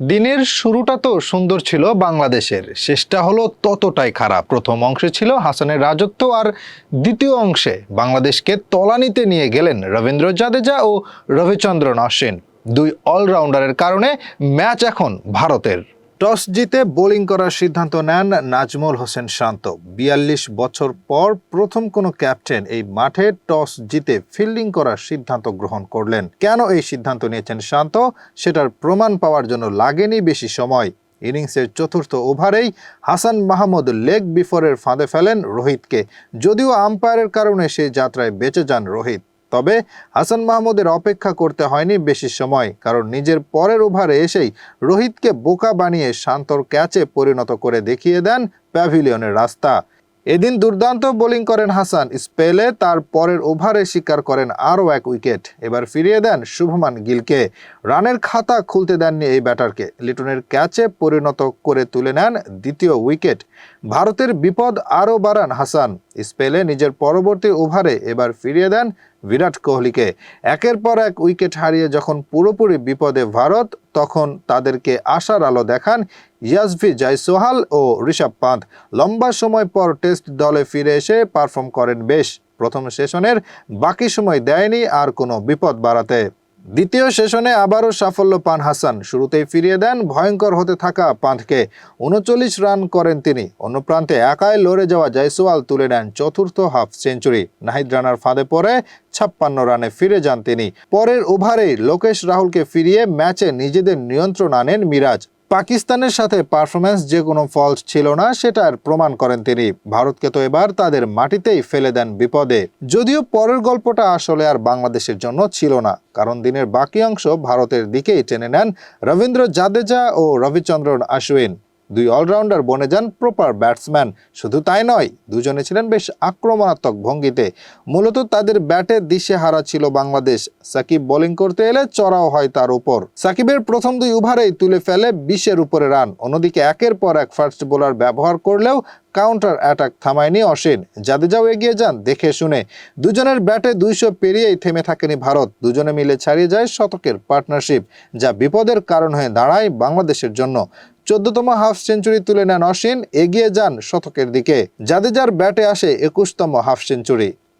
দিনের শুরুটা তো সুন্দর ছিল বাংলাদেশের, শেষটা হলো ততটাই খারাপ। প্রথম অংশে ছিল হাসানের রাজত্ব আর দ্বিতীয় অংশে বাংলাদেশকে তলানিতে নিয়ে গেলেন রবীন্দ্র জাদেজা ও রবিচন্দ্রন অশ্বিন দুই অলরাউন্ডারের কারণে ম্যাচ এখন ভারতের। টস জিতে বোলিং করার সিদ্ধান্ত নেন নাজমুল হোসেন শান্ত। বিয়াল্লিশ বছর পর প্রথম কোনো ক্যাপ্টেন এই মাঠে টস জিতে ফিল্ডিং করার সিদ্ধান্ত গ্রহণ করলেন। কেন এই সিদ্ধান্ত নিয়েছেন শান্ত? সেটার প্রমাণ পাওয়ার জন্য লাগেনি বেশি সময়। ইনিংসের চতুর্থ ওভারেই হাসান মাহমুদ লেগ বিফোরের ফাঁদে ফেলেন রোহিতকে। যদিও আম্পায়ারের কারণে সেই যাত্রায় বেঁচে যান রোহিত। তবে হাসান মাহমুদের অপেক্ষা করতে হয়নি বেশি সময়, কারণ নিজের পরের ওভারে এসেই রোহিতকে বোকা বানিয়ে শান্তর ক্যাচে পরিণত করে দেখিয়ে দেন প্যাভিলিয়নের রাস্তা। এদিন দুর্দান্ত বোলিং করেন হাসান, স্পেলে তার পরের ওভারে শিকার করেন আরও এক উইকেট। এবার ফিরিয়ে দেন শুভমান গিলকে। রানের খাতা খুলতে দেননি এই ব্যাটারকে। লিটনের ক্যাচে পরিণত করে তুলে নেন দ্বিতীয় উইকেট। ভারতের বিপদ আরও বাড়ান হাসান। স্পেলে নিজের পরবর্তী ওভারে এবার ফিরিয়ে দেন বিরাট কোহলিকে। একের পর এক উইকেট হারিয়ে যখন পুরোপুরি বিপদে ভারত, তখন তাদেরকে আশার আলো দেখান ইয়াসভি জয়সোহাল ও ঋষভ পান্ত। লম্বা সময় পর টেস্ট দলে ফিরে এসে পারফর্ম করেন বেশ। প্রথম সেশনের বাকি সময় দেয়নি আর কোনো বিপদ বাড়াতে। দ্বিতীয় সেশনে আবারও সাফল্য পান হাসান। শুরুতেই ফিরিয়ে দেন ভয়ঙ্কর হতে থাকা পান্থকে। উনচল্লিশ রান করেন তিনি। অন্য প্রান্তে একাই লড়ে যাওয়া জয়সওয়াল তুলে নেন চতুর্থ হাফ সেঞ্চুরি। নাহিদ রানার ফাঁদে পড়ে ছাপ্পান্ন রানে ফিরে যান তিনি। পরের ওভারেই লোকেশ রাহুলকে ফিরিয়ে ম্যাচে নিজেদের নিয়ন্ত্রণ আনেন মিরাজ। পাকিস্তানের সাথে পারফরম্যান্স যে কোনো ফল্ট ছিল না, সেটার প্রমাণ করেন তিনি। ভারতকে তো এবার তাদের মাটিতেই ফেলে দেন বিপদে। যদিও পরের গল্পটা আসলে আর বাংলাদেশের জন্য ছিল না, কারণ দিনের বাকি অংশ ভারতের দিকেই টেনে নেন রবীন্দ্র জাদেজা ও রবিচন্দ্রন আশ্বিন। দুই অলরাউন্ডার বনে যান প্রপার ব্যাটসম্যান। শুধু তাই নয়, দুজনে ছিলেন বেশ আক্রমণাত্মক ভঙ্গিতে। মূলত তাদের ব্যাটে দিশে হারা ছিল বাংলাদেশ। সাকিব বোলিং করতে এলে চড়াও হয় তার উপর। সাকিবের প্রথম দুই ওভারেই তুলে ফেলে বিশের উপরে রান। অন্যদিকে একের পর এক ফার্স্ট বোলার ব্যবহার করলেও কাউন্টার অ্যাটাক থামায়নি অসীন। জাদেজাও এগিয়ে যান, দেখে শুনে। দুজনের ব্যাটে দুইশো পেরিয়েই থেমে থাকেনি ভারত। দুজনে মিলে ছাড়িয়ে যায় শতকের পার্টনারশিপ, যা বিপদের কারণ হয়ে দাঁড়ায় বাংলাদেশের জন্য। চোদ্দতম হাফ সেঞ্চুরি তুলে নেন অসীন এগিয়ে যান শতকের দিকে। জাদেজার ব্যাটে আসে একুশতম হাফ সেঞ্চুরি।